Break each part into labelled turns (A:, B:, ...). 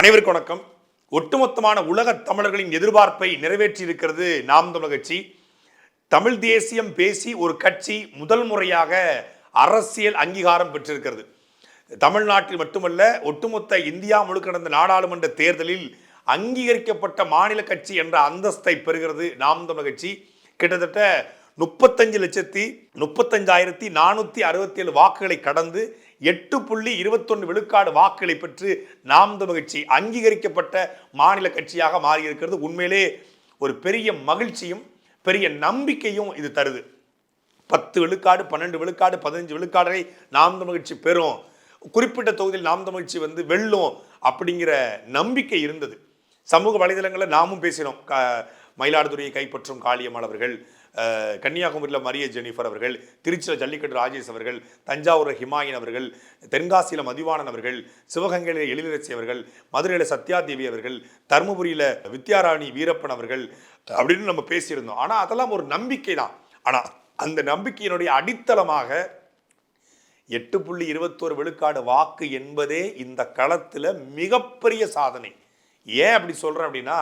A: அனைவருக்கும் வணக்கம். ஒட்டுமொத்தமான உலக தமிழர்களின் எதிர்பார்ப்பை நிறைவேற்றி இருக்கிறது நாம் தமிழ் கட்சி. தமிழ் தேசியம் பேசி ஒரு கட்சி முதல் முறையாக அரசியல் அங்கீகாரம் பெற்றிருக்கிறது. தமிழ்நாட்டில் மட்டுமல்ல ஒட்டுமொத்த இந்தியா முழுக்க நடந்த நாடாளுமன்ற தேர்தலில் அங்கீகரிக்கப்பட்ட மாநில கட்சி என்ற அந்தஸ்தை பெறுகிறது நாம் தமிழ் கட்சி. கிட்டத்தட்ட முப்பத்தஞ்சு லட்சத்தி முப்பத்தஞ்சாயிரத்தி நானூற்றி அறுபத்தி ஏழு வாக்குகளை கடந்து எட்டு புள்ளி இருபத்தொன்று விழுக்காடு வாக்குகளை பெற்று நாம் தமிழர் கட்சி அங்கீகரிக்கப்பட்ட மாநில கட்சியாக மாறியிருக்கிறது. உண்மையிலே ஒரு பெரிய மகிழ்ச்சியும் பெரிய நம்பிக்கையும் இது தருது. பத்து விழுக்காடு பன்னெண்டு விழுக்காடு பதினஞ்சு விழுக்காடரை நாம் தமிழ் கட்சி பெறும். குறிப்பிட்ட தொகுதியில் நாம் தமிழ் கட்சி வந்து வெல்லும் அப்படிங்கிற நம்பிக்கை இருந்தது. சமூக வலைதளங்களில் நாமும் பேசினோம். க மயிலாடுதுறையை கைப்பற்றும் காளியம்மாள் அவர்கள் கன்னியாகுமரியில் மரிய ஜெனிஃபர் அவர்கள் திருச்சியில் ஜல்லிக்கட்டு ராஜேஷ் அவர்கள் தஞ்சாவூர் ஹிமாயின் அவர்கள் தென்காசியில் மதிவாணன் அவர்கள் சிவகங்கையில் எழிலரசி அவர்கள் மதுரையில் சத்யாதேவி அவர்கள் தருமபுரியில் வித்யாராணி வீரப்பன் அவர்கள் அப்படின்னு நம்ம பேசியிருந்தோம். ஆனால் அதெல்லாம் ஒரு நம்பிக்கை தான். ஆனால் அந்த நம்பிக்கையினுடைய அடித்தளமாக எட்டு புள்ளி இருபத்தோரு விழுக்காடு வாக்கு என்பதே இந்த களத்தில் மிகப்பெரிய சாதனை. ஏன் அப்படி சொல்கிறேன் அப்படின்னா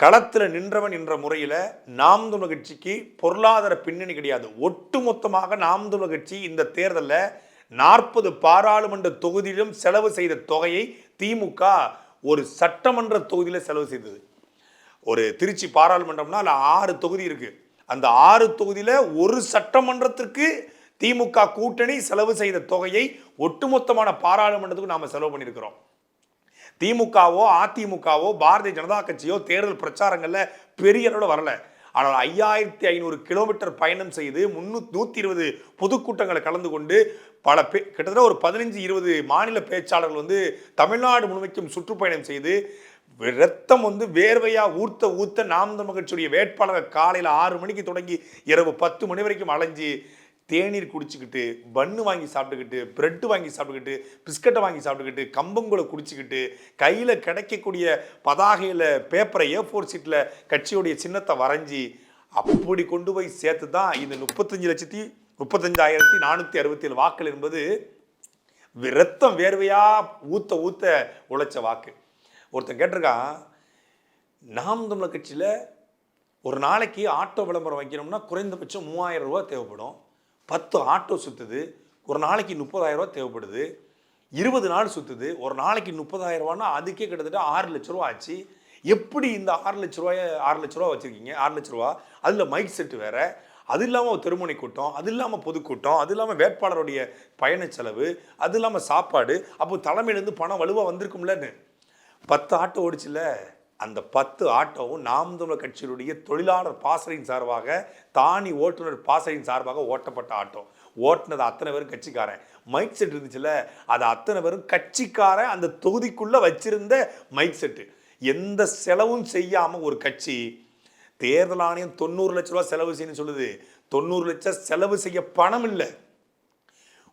A: களத்தில் நின்றவன் என்ற முறையில் நாம் தமிழ் கட்சிக்கு பொருளாதார பின்னணி கிடையாது. ஒட்டுமொத்தமாக நாம் தமிழ் கட்சி இந்த தேர்தலில் நாற்பது பாராளுமன்ற தொகுதியிலும் செலவு செய்த தொகையை திமுக ஒரு சட்டமன்ற தொகுதியில் செலவு செய்தது. ஒரு திருச்சி பாராளுமன்றம்னா அதில் ஆறு தொகுதி இருக்குது அந்த ஆறு தொகுதியில் ஒரு சட்டமன்றத்திற்கு திமுக கூட்டணி செலவு செய்த தொகையை ஒட்டுமொத்தமான பாராளுமன்றத்துக்கு நாம் செலவு பண்ணியிருக்கிறோம். திமுகவோ அதிமுகவோ பாரதிய ஜனதா கட்சியோ தேர்தல் பிரச்சாரங்களில் பெரிய அளவில் வரல. ஆனால் ஐயாயிரத்தி ஐநூறு கிலோமீட்டர் பயணம் செய்து முன்னூ நூற்றி இருபது பொதுக்கூட்டங்களை கலந்து கொண்டு பல பே கிட்டத்தட்ட ஒரு பதினஞ்சு இருபது மாநில பேச்சாளர்கள் வந்து தமிழ்நாடு முழுமைக்கும் சுற்றுப்பயணம் செய்து ரத்தம் வந்து வேர்வையாக ஊர்த்த ஊர்த்த நாம் தமிழ் கட்சியுடைய வேட்பாளர் காலையில் ஆறு மணிக்கு தொடங்கி இரவு பத்து மணி வரைக்கும் அலைஞ்சு தேநீர் குடிச்சுக்கிட்டு பன்னு வாங்கி சாப்பிட்டுக்கிட்டு ப்ரெட்டு வாங்கி சாப்பிட்டுக்கிட்டு பிஸ்கட்டை வாங்கி சாப்பிட்டுக்கிட்டு கம்பங்குளை குடிச்சுக்கிட்டு கையில் கிடைக்கக்கூடிய பதாகையில் பேப்பரை ஏ ஃபோர் சீட்டில் கட்சியுடைய சின்னத்தை வரைஞ்சி அப்படி கொண்டு போய் சேர்த்து தான் இந்த முப்பத்தஞ்சு லட்சத்தி முப்பத்தஞ்சாயிரத்தி நானூற்றி அறுபத்தி ஏழு வாக்கள் என்பது ரத்தம் வேர்வையாக ஊத்த ஊத்த உழைச்ச வாக்கு. ஒருத்தன் கேட்டிருக்கான் நாம் தமிழர் கட்சியில் ஒரு நாளைக்கு ஆட்டோ விளம்பரம் வைக்கணும்னா குறைந்தபட்சம் மூவாயிரம் ரூபா தேவைப்படும். பத்து ஆட்டோ சுற்றுது ஒரு நாளைக்கு முப்பதாயிரரூபா தேவைப்படுது. இருபது நாள் சுற்றுது ஒரு நாளைக்கு முப்பதாயிரரூபான்னா அதுக்கே கிட்டத்தட்ட ஆறு லட்ச ரூபா ஆச்சு. எப்படி இந்த ஆறு லட்ச ரூபாய ஆறு லட்ச ரூபா வச்சுருக்கீங்க? ஆறு லட்ச ரூபா. அதில் மைக் செட்டு வேறு. அது இல்லாமல் திருமணி கூட்டம் அது இல்லாமல் பொதுக்கூட்டம் அது இல்லாமல் வேட்பாளருடைய பயண செலவு அது இல்லாமல் சாப்பாடு. அப்போ தலைமையிலேருந்து பணம் வலுவாக வந்திருக்கும்லன்னு. பத்து ஆட்டோ ஓடிச்சுல அந்த பத்து ஆட்டோவும் நாம் தமிழர் கட்சியினுடைய தொழிலாளர் பாசறையின் சார்பாக தானி ஓட்டுநர் பாசறையின் சார்பாக ஓட்டப்பட்ட ஆட்டோ. ஓட்டுனது அத்தனை பேரும் கட்சிக்காரன். மைக் செட் இருந்துச்சுல அது அத்தனை பேரும் கட்சிக்காரன் அந்த தொகுதிக்குள்ளே வச்சிருந்த மைக் செட்டு எந்த செலவும் செய்யாமல் ஒரு கட்சி தேர்தல் ஆணையம் தொண்ணூறு லட்ச ரூபா செலவு செய்யணும்னு சொல்லுது. தொண்ணூறு லட்சம் செலவு செய்ய பணம் இல்லை.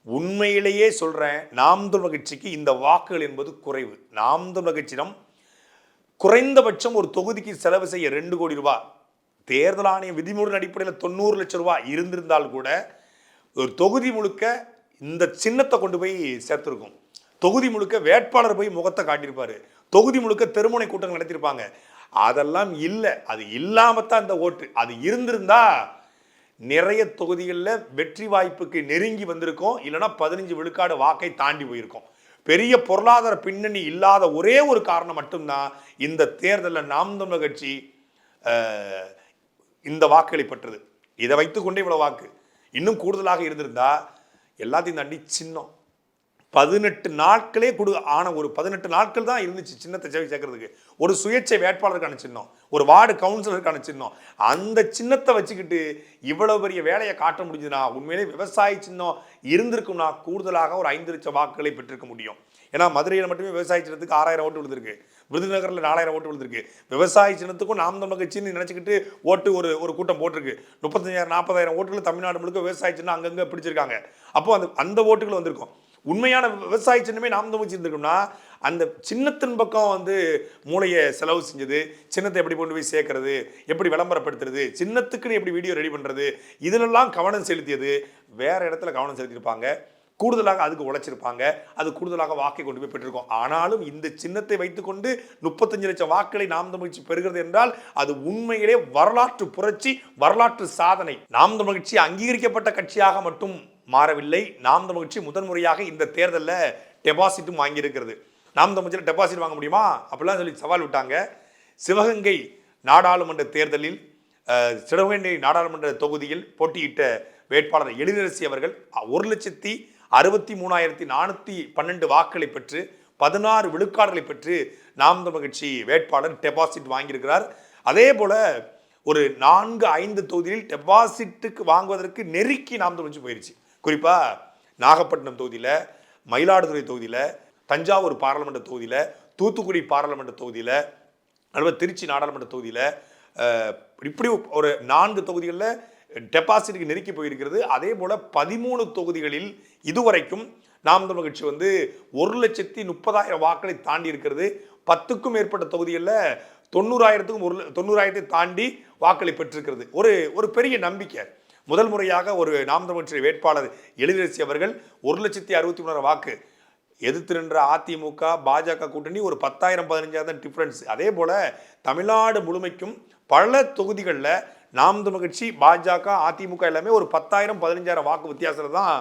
A: உண்மையிலேயே சொல்கிறேன் நாம் தமிழ் கட்சிக்கு இந்த வாக்குகள் என்பது குறைவு. நாம் தமிழ் கட்சியிடம் குறைந்தபட்சம் ஒரு தொகுதிக்கு செலவு செய்ய ரெண்டு கோடி ரூபாய். தேர்தல் ஆணைய விதிமுறை அடிப்படையில் தொண்ணூறு லட்சம் ரூபாய் இருந்திருந்தால் கூட ஒரு தொகுதி முழுக்க இந்த சின்னத்தை கொண்டு போய் சேர்த்துருக்கும். தொகுதி முழுக்க வேட்பாளர் போய் முகத்தை காட்டியிருப்பார். தொகுதி முழுக்க தெருமுனை கூட்டங்கள் நடத்தியிருப்பாங்க. அதெல்லாம் இல்லை. அது இல்லாம தான் இந்த ஓட்டு. அது இருந்திருந்தா நிறைய தொகுதிகளில் வெற்றி வாய்ப்புக்கு நெருங்கி வந்திருக்கோம். இல்லைன்னா பதினஞ்சு விழுக்காடு வாக்கை தாண்டி போயிருக்கோம். பெரிய பொருளாதார பின்னணி இல்லாத ஒரே ஒரு காரணம் மட்டும்தான் இந்த தேர்தலில் நாம் தமிழர் கட்சி இந்த வாக்குகளை பெற்றது இதை வைத்துக்கொண்டே இவ்வளோ வாக்கு. இன்னும் கூடுதலாக இருந்திருந்தா எல்லாத்தையும் தாண்டி சின்னம். பதினெட்டு நாட்களே கொடு ஆன ஒரு பதினெட்டு நாட்கள் தான் இருந்துச்சு சின்னத்தை சேவை சேர்க்கறதுக்கு. ஒரு சுயேட்சை வேட்பாளருக்கான சின்னம் ஒரு வார்டு கவுன்சிலருக்கான சின்னம். அந்த சின்னத்தை வச்சுக்கிட்டு இவ்வளவு பெரிய வேலையை காட்ட முடிஞ்சதுன்னா உண்மையிலே விவசாய சின்னம் இருந்திருக்கும்னா கூடுதலாக ஒரு ஐந்து லட்சம் வாக்குகளை பெற்றிருக்க முடியும். ஏன்னா மதுரையில் மட்டுமே விவசாய சின்னத்துக்கு ஆறாயிரம் ஓட்டு விழுந்திருக்கு. விருதுநகரில் நாலாயிரம் ஓட்டு விழுந்திருக்கு. விவசாய சின்னத்துக்கும் நாம் தமிழ் கட்சின்னு நினச்சிக்கிட்டு ஓட்டு ஒரு ஒரு கூட்டம் போட்டிருக்கு. முப்பத்தஞ்சாயிரம் நாற்பதாயிரம் ஓட்டுகள் தமிழ்நாடு முழுக்க விவசாய சின்னம் அங்கங்கே பிடிச்சிருக்காங்க. அப்போ அந்த அந்த ஓட்டுகள் வந்திருக்கும். உண்மையான விவசாய சின்னமே நாம் தான் வச்சுருந்துருக்கோம்னா அந்த சின்னத்தின் பக்கம் வந்து மூளையை செலவு செஞ்சது சின்னத்தை எப்படி கொண்டு போய் சேர்க்கறது எப்படி விளம்பரப்படுத்துறது சின்னத்துக்குன்னு எப்படி வீடியோ ரெடி பண்ணுறது இதிலெல்லாம் கவனம் செலுத்தியது வேறு இடத்துல கவனம் செலுத்தியிருப்பாங்க. கூடுதலாக அதுக்கு உழைச்சிருப்பாங்க. அது கூடுதலாக வாக்கை கொண்டு போய் பெற்றிருக்கோம். ஆனாலும் இந்த சின்னத்தை வைத்துக்கொண்டு முப்பத்தஞ்சு லட்சம் வாக்களை நாம் தமிழ்ச்சி பெறுகிறது என்றால் அது உண்மையிலே வரலாற்று புரட்சி வரலாற்று சாதனை. நாம் தமிழ்ச்சி அங்கீகரிக்கப்பட்ட கட்சியாக மட்டும் மாறவில்லை. நாம் தமிழ்ச்சி முதன்முறையாக இந்த தேர்தலில் டெபாசிட்டும் வாங்கியிருக்கிறது. நாம் தமிழ்ச்சியில் டெபாசிட் வாங்க முடியுமா? அப்படிலாம் சொல்லி சவால் விட்டாங்க. சிவகங்கை நாடாளுமன்ற தேர்தலில் சிவகங்கை நாடாளுமன்ற தொகுதியில் போட்டியிட்ட வேட்பாளர் எழிலரசி அவர்கள் ஒரு லட்சத்தி அறுபத்தி மூணாயிரத்தி நானூற்றி பன்னெண்டு வாக்குகளை பெற்று பதினாறு விழுக்காடுகளை பெற்று நாம் தமிழ் கட்சி வேட்பாளர் டெபாசிட் வாங்கியிருக்கிறார். அதே போல் ஒரு நான்கு ஐந்து தொகுதியில் டெபாசிட்டுக்கு வாங்குவதற்கு நெருக்கி நாம் தமிழ் போயிடுச்சு குறிப்பாக நாகப்பட்டினம் தொகுதியில் மயிலாடுதுறை தொகுதியில் தஞ்சாவூர் பாராளுமன்ற தொகுதியில் தூத்துக்குடி பாராளுமன்ற தொகுதியில் அதுபோல் திருச்சி நாடாளுமன்ற தொகுதியில் இப்படி ஒரு நான்கு தொகுதிகளில் டெபாசிட்டுக்கு நெருக்கி போயிருக்கிறது. அதே போல் பதிமூணு தொகுதிகளில் இதுவரைக்கும் நாம் தமிழ் கட்சி வந்து ஒரு லட்சத்தி முப்பதாயிரம் வாக்களை தாண்டி இருக்கிறது. பத்துக்கும் மேற்பட்ட தொகுதிகளில் தொண்ணூறாயிரத்துக்கும் ஒரு தொண்ணூறாயிரத்தை தாண்டி வாக்களை பெற்றிருக்கிறது. ஒரு ஒரு பெரிய நம்பிக்கை. முதல் முறையாக ஒரு நாம் தமிழ் வேட்பாளர் எழிலரசி அவர்கள் ஒரு லட்சத்தி அறுபத்தி மூணாயிரம் வாக்கு எதிர்த்து நின்ற அதிமுக பாஜக கூட்டணி ஒரு பத்தாயிரம் பதினஞ்சாயிரம் தான் டிஃப்ரென்ஸ் அதே போல் தமிழ்நாடு முழுமைக்கும் பல தொகுதிகளில் நாம் கட்சி பாஜக அதிமுக எல்லாமே ஒரு பத்தாயிரம் பதினஞ்சாயிரம் வாக்கு வித்தியாசத்தில் தான்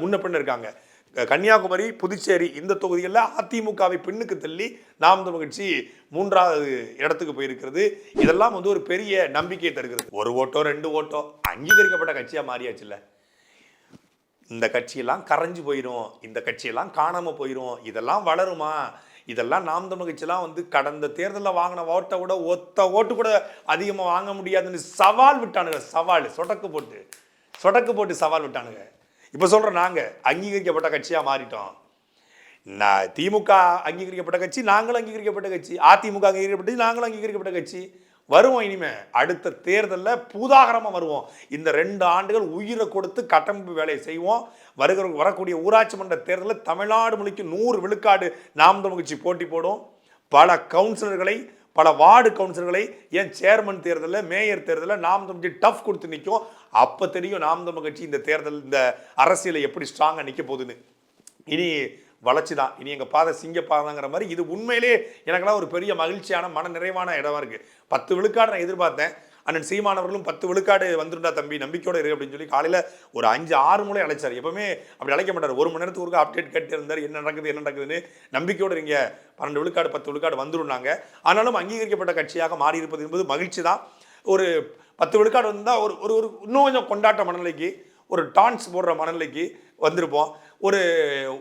A: முன்ன பின்ன இருக்காங்க. கன்னியாகுமரி புதுச்சேரி இந்த தொகுதிகளில் அதிமுகவை பின்னுக்கு தள்ளி நாம் தமிழ் கட்சி மூன்றாவது இடத்துக்கு போயிருக்கிறது. இதெல்லாம் வந்து ஒரு பெரிய நம்பிக்கையை தருகிறது. ஒரு ஓட்டோ ரெண்டு ஓட்டோ அங்கீகரிக்கப்பட்ட கட்சியாக மாறியாச்சுல்ல. இந்த கட்சியெல்லாம் கரைஞ்சு போயிடும் இந்த கட்சியெல்லாம் காணாமல் போயிடும் இதெல்லாம் வளருமா? இதெல்லாம் நாம் தமிழ் கட்சியெல்லாம் வந்து கடந்த தேர்தலில் வாங்கின ஓட்டை விட ஒத்த ஓட்டு கூட அதிகமாக வாங்க முடியாதுன்னு சவால் விட்டானுங்க. சவால் சொடக்கு போட்டு. சொடக்கு போட்டு சவால் விட்டானுங்க. இப்போ சொல்கிறோம் நாங்கள் அங்கீகரிக்கப்பட்ட கட்சியாக மாறிட்டோம். நான் திமுக அங்கீகரிக்கப்பட்ட கட்சி நாங்களும் அங்கீகரிக்கப்பட்ட கட்சி. அதிமுக அங்கீகரிக்கப்பட்டு நாங்களும் அங்கீகரிக்கப்பட்ட கட்சி. வருவோம் இனிமே. அடுத்த தேர்தலில் பூதாகரமாக வருவோம். இந்த ரெண்டு ஆண்டுகள் உயிரை கொடுத்து கட்டமைப்பு வேலையை செய்வோம். வருகிற வரக்கூடிய ஊராட்சி மன்ற தேர்தலில் தமிழ்நாடு முழுக்க நூறு விழுக்காடு நாம் தமிழ் கட்சி போட்டி போடும் பல கவுன்சிலர்களை பல வார்டு கவுன்சிலர்களை ஏன் சேர்மன் தேர்தலில் மேயர் தேர்தலில் நாம் தமிழ் டஃப் கொடுத்து நிற்கும் அப்போ தெரியும் நாம் தமிழ் கட்சி இந்த தேர்தல் இந்த அரசியலை எப்படி ஸ்ட்ராங்காக நிற்க போகுதுன்னு. இனி வளர்ச்சி தான். இனி எங்கள் பாதை சிங்க பாதைங்கிற மாதிரி இது உண்மையிலே எனக்கெல்லாம் ஒரு பெரிய மகிழ்ச்சியான மன நிறைவான இடமா இருக்குது பத்து விழுக்காடு நான் எதிர்பார்த்தேன். அண்ணன் சீமானவர்களும் பத்து விழுக்காடு வந்துருண்டா தம்பி நம்பிக்கையோட இரு அப்படின்னு சொல்லி காலையில் ஒரு அஞ்சு ஆறு முறை அழைச்சார். எப்பவுமே அப்படி அழைக்க மாட்டார். ஒரு மணி நேரத்துக்கு ஒருக்கா அப்டேட் கேட்டு இருந்தார். என்ன நடக்குது என்ன நடக்குதுன்னு நம்பிக்கையோடு இருங்க. பன்னெண்டு விழுக்காடு பத்து விழுக்காடு வந்துருந்தாங்க ஆனாலும் அங்கீகரிக்கப்பட்ட கட்சியாக மாறி இருப்பது என்பது மகிழ்ச்சி தான் ஒரு பத்து விழுக்காடு வந்தால் ஒரு ஒரு ஒரு இன்னும் கொஞ்சம் கொண்டாட்ட மனநிலைக்கு ஒரு டான்ஸ் போடுற மனநிலைக்கு வந்திருப்போம். ஒரு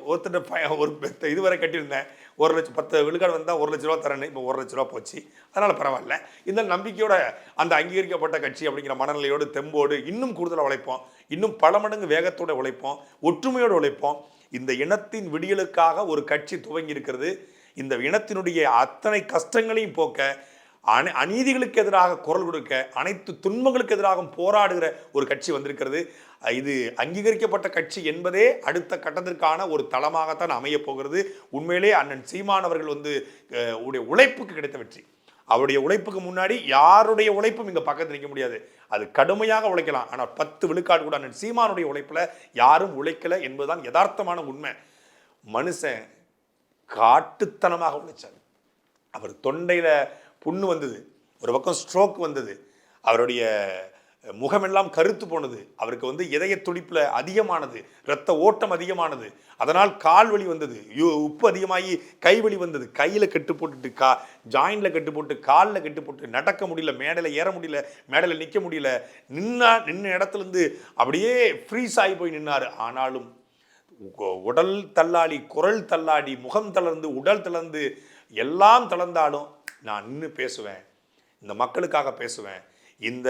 A: ஒருத்தர் ப- ஒரு பெத்த இதுவரை கட்டியிருந்தேன். ஒரு லட்சம் பத்து விழுக்காடு வந்தால் ஒரு லட்ச ரூபா தரேன்னு இப்போ ஒரு லட்ச ரூபா போச்சு. அதனால் பரவாயில்ல. இந்த நம்பிக்கையோட அந்த அங்கீகரிக்கப்பட்ட கட்சி அப்படிங்கிற மனநிலையோடு தெம்போடு இன்னும் கூடுதலாக உழைப்போம். இன்னும் பல மடங்கு வேகத்தோடு உழைப்போம். ஒற்றுமையோடு உழைப்போம். இந்த இனத்தின் விடியலுக்காக ஒரு கட்சி துவங்கி இருக்கிறது இந்த இனத்தினுடைய அத்தனை கஷ்டங்களையும் போக்க அனை அநீதிகளுக்கு எதிராக குரல் கொடுக்க அனைத்து துன்பங்களுக்கு எதிராக போராடுகிற ஒரு கட்சி வந்திருக்கிறது. இது அங்கீகரிக்கப்பட்ட கட்சி என்பதே அடுத்த கட்டத்திற்கான ஒரு தளமாகத்தான் அமையப் போகிறது. உண்மையிலே அண்ணன் சீமான் அவர்கள் வந்து உடைய உழைப்புக்கு கிடைத்த வெற்றி. அவருடைய உழைப்புக்கு முன்னாடி யாருடைய உழைப்பும் இங்கே பக்கத்தில் நிற்க முடியாது. அது கடுமையாக உழைக்கலாம். ஆனால் பத்து விழுக்காடு கூட அண்ணன் சீமானுடைய உழைப்பில் யாரும் உழைக்கல என்பதுதான் யதார்த்தமான உண்மை. மனுஷன் காட்டுத்தனமாக உழைச்சார். அவர் தொண்டையில் புண்ணு வந்தது. ஒரு பக்கம் ஸ்ட்ரோக் வந்தது. அவருடைய முகமெல்லாம் கருத்து போனது. அவருக்கு வந்து இதய துடிப்பில் அதிகமானது. இரத்த ஓட்டம் அதிகமானது. அதனால் கால் வலி வந்தது. யு- உப்பு அதிகமாகி கை வலி வந்தது. கையில் கட்டு போட்டுட்டு கா ஜாயிண்டில் கட்டு போட்டு காலில் கட்டு போட்டு நடக்க முடியல மேடையில் ஏற முடியல மேடையில் நிற்க முடியல நின்னா நின்ன இடத்துலேருந்து அப்படியே ஃப்ரீஸ் ஆகி போய் நின்னார். ஆனாலும் உடல் தள்ளாடி குரல் தள்ளாடி முகம் தளர்ந்து உடல் தளர்ந்து எல்லாம் தளர்ந்தாலும் நான் நின்று பேசுவேன். இந்த மக்களுக்காக பேசுவேன். இந்த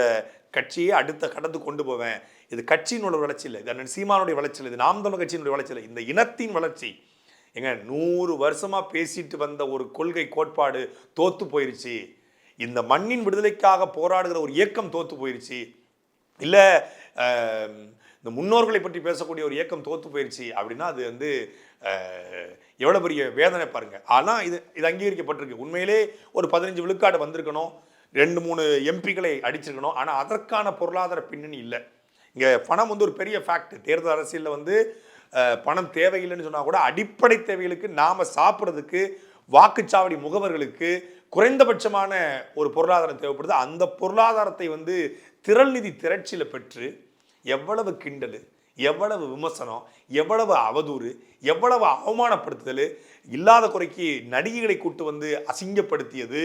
A: கட்சியை அடுத்த கடந்து கொண்டு போவேன். இது கட்சியினோட வளர்ச்சி இல்லை. இது அண்ணன் சீமானுடைய வளர்ச்சி இல்லை. இது நாம் தமிழ் கட்சியினுடைய வளர்ச்சி இல்லை. இந்த இனத்தின் வளர்ச்சி. ஏங்க நூறு வருஷமாக பேசிட்டு வந்த ஒரு கொள்கை கோட்பாடு தோத்து போயிருச்சு. இந்த மண்ணின் விடுதலைக்காக போராடுகிற ஒரு இயக்கம் தோத்து போயிருச்சு. இல்லை இந்த முன்னோர்களை பற்றி பேசக்கூடிய ஒரு இயக்கம் தோத்து போயிருச்சு. அப்படின்னா அது வந்து எவ்வளோ பெரிய வேதனை பாருங்கள் ஆனால் இது இது அங்கீகரிக்கப்பட்டிருக்கு. உண்மையிலே ஒரு பதினஞ்சு விழுக்காடு வந்திருக்கணும். ரெண்டு மூணு எம்பிக்களை அடிச்சிருக்கணும். ஆனால் அதற்கான பொருளாதார பின்னணி இல்லை. இங்கே பணம் வந்து ஒரு பெரிய ஃபேக்ட் தேர்தல் அரசியலில் வந்து பணம் தேவையில்லைன்னு சொன்னால் கூட அடிப்படை தேவைகளுக்கு நாம் சாப்பிட்றதுக்கு வாக்குச்சாவடி முகவர்களுக்கு குறைந்தபட்சமான ஒரு பொருளாதாரம் தேவைப்படுது. அந்த பொருளாதாரத்தை வந்து திரள் நிதி திரட்சியில் பெற்று எவ்வளவு கிண்டல். எவ்வளவு விமர்சனம் எவ்வளவு அவதூறு எவ்வளவு அவமானப்படுத்துதல் இல்லாத குறைக்கு நடிகைகளை கூட்டு வந்து அசிங்கப்படுத்தியது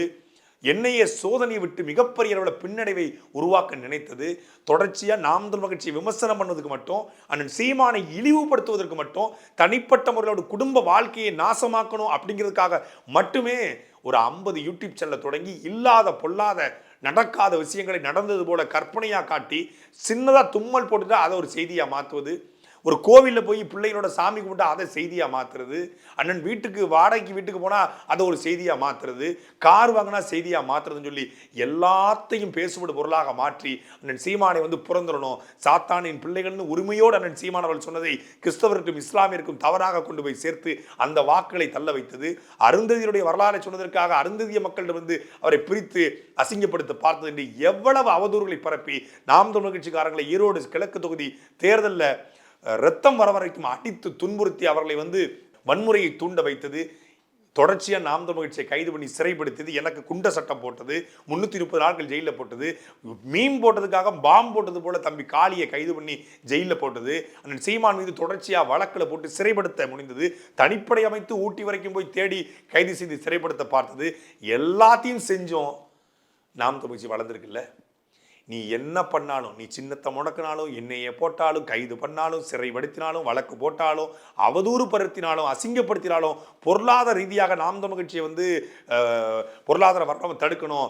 A: என்னைய சோதனையை விட்டு மிகப்பெரிய அளவில் பின்னடைவை உருவாக்க நினைத்தது தொடர்ச்சியாக நாம் தமிழ் மகிழ்ச்சியை விமர்சனம் பண்ணதுக்கு மட்டும் அண்ணன் சீமானை இழிவுபடுத்துவதற்கு மட்டும் தனிப்பட்ட முறையோட குடும்ப வாழ்க்கையை நாசமாக்கணும் அப்படிங்கிறதுக்காக மட்டுமே ஒரு ஐம்பது யூடியூப் சேனலை தொடங்கி இல்லாத பொல்லாத நடக்காத விஷயங்களை நடந்தது போல கற்பனையாக காட்டி சின்னதாக தும்மல் போட்டுட்டு அதை ஒரு செய்தியாக மாற்றுவது ஒரு கோவிலில் போய் பிள்ளைகளோட சாமி கும்பிட்டு அதை செய்தியாக மாற்றுறது அண்ணன் வீட்டுக்கு வாடகைக்கு வீட்டுக்கு போனால் அதை ஒரு செய்தியாக மாற்றுறது கார் வாங்கினா செய்தியாக மாற்றுறதுன்னு சொல்லி எல்லாத்தையும் பேசுபடு பொருளாக மாற்றி அண்ணன் சீமானை வந்து புறந்துடணும் சாத்தானின் பிள்ளைகள்னு உரிமையோடு அண்ணன் சீமான் அவர்கள் சொன்னதை கிறிஸ்தவருக்கும் இஸ்லாமியருக்கும் தவறாக கொண்டு போய் சேர்த்து அந்த வாக்குகளை தள்ள வைத்தது. அருந்ததியுடைய வரலாறை சொன்னதற்காக அருந்ததிய மக்களிடமிருந்து அவரை பிரித்து அசிங்கப்படுத்த பார்த்தது என்று எவ்வளவு அவதூறுகளை பரப்பி நாம் தமிழ் கட்சிக்காரங்களை ஈரோடு கிழக்கு தொகுதி தேர்தலில் ரத்தம் வர வரைக்கும் அடித்து துன்புறுத்தி அவர்களை வந்து வன்முறையை தூண்ட வைத்தது. தொடர்ச்சியாக நாம் தமிழ் கைது பண்ணி சிறைப்படுத்தியது. எனக்கு குண்ட சட்டம் போட்டது. முந்நூற்றி முப்பது நாட்கள் ஜெயிலில் போட்டது. மீன் போட்டதுக்காக பாம் போட்டது போல தம்பி காளியை கைது பண்ணி ஜெயிலில் போட்டது. அண்ணன் சீமான் மீது தொடர்ச்சியாக வழக்கில் போட்டு சிறைப்படுத்த முடிந்தது தனிப்படை அமைத்து ஊட்டி வரைக்கும் போய் தேடி கைது செய்து சிறைப்படுத்த பார்த்தது. எல்லாத்தையும் செஞ்சோம். நாம் தமிழ்ச்சி வளர்ந்துருக்குல்ல? நீ என்ன பண்ணாலும் நீ சின்னத்தை முடக்கினாலும் என்னையே போட்டாலும் கைது பண்ணாலும் சிறைப்படுத்தினாலும் வழக்கு போட்டாலும் அவதூறு படுத்தினாலும் அசிங்கப்படுத்தினாலும் பொருளாதார ரீதியாக நாம் தமிழ் கட்சியை வந்து பொருளாதார வர்க்கம் தடுக்கணும்.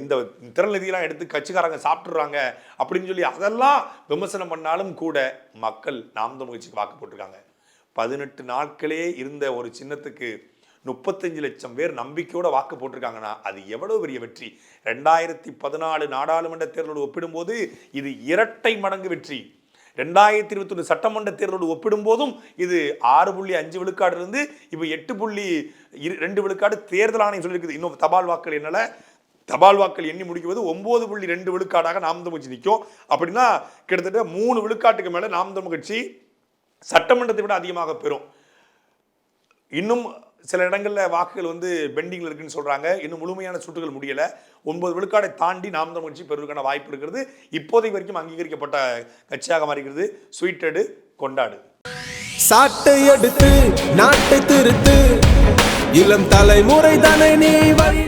A: இந்த திரள் எடுத்து கட்சிக்காரங்க சாப்பிட்றாங்க அப்படின்னு சொல்லி அதெல்லாம் விமர்சனம் பண்ணாலும் கூட மக்கள் நாம் தமிழ் கட்சிக்கு வாக்கு போட்டிருக்காங்க. பதினெட்டு நாட்களே இருந்த ஒரு சின்னத்துக்கு முப்பத்தஞ்சு லட்சம் பேர் நம்பிக்கையோட வாக்கு போட்டிருக்காங்கன்னா அது எவ்வளோ பெரிய வெற்றி? ரெண்டாயிரத்தி பதினாலு நாடாளுமன்ற தேர்தலோடு ஒப்பிடும்போது இது இரட்டை மடங்கு வெற்றி. ரெண்டாயிரத்தி இருபத்தொன்று சட்டமன்ற தேர்தலோடு ஒப்பிடும்போதும் இது ஆறு புள்ளி அஞ்சு விழுக்காடு இருந்து இப்போ எட்டு புள்ளி இரு ரெண்டு விழுக்காடு தேர்தல் ஆணையம் சொல்லியிருக்குது. இன்னும் தபால் வாக்கள் என்னால் தபால் வாக்கள் எண்ணி முடிக்கும்போது ஒம்பது புள்ளி ரெண்டு விழுக்காடாக நாம் தமிழ் கட்சி நிற்கும். அப்படின்னா கிட்டத்தட்ட மூணு விழுக்காட்டுக்கு மேலே நாம் தமிழ் கட்சி சட்டமன்றத்தை விட அதிகமாக பெறும். இன்னும் சில இடங்களில் வாக்குகள் வந்து பெண்டிங்கில் இருக்குன்னு சொல்கிறாங்க இன்னும் முழுமையான சுட்டுகள் முடியலை. ஒன்பது விழுக்காடை தாண்டி நாம் தமிழ் கட்சி பெறுவதற்கான வாய்ப்பு இருக்கிறது. இப்போதைக்கு வரைக்கும் அங்கீகரிக்கப்பட்ட கட்சியாக மாறிக்கிறது ஸ்வீட்டடு கொண்டாடு.
B: சாட்டை எடுத்து நாட்டை திருத்து. இளம் தலைமுறை தானே நீ வழி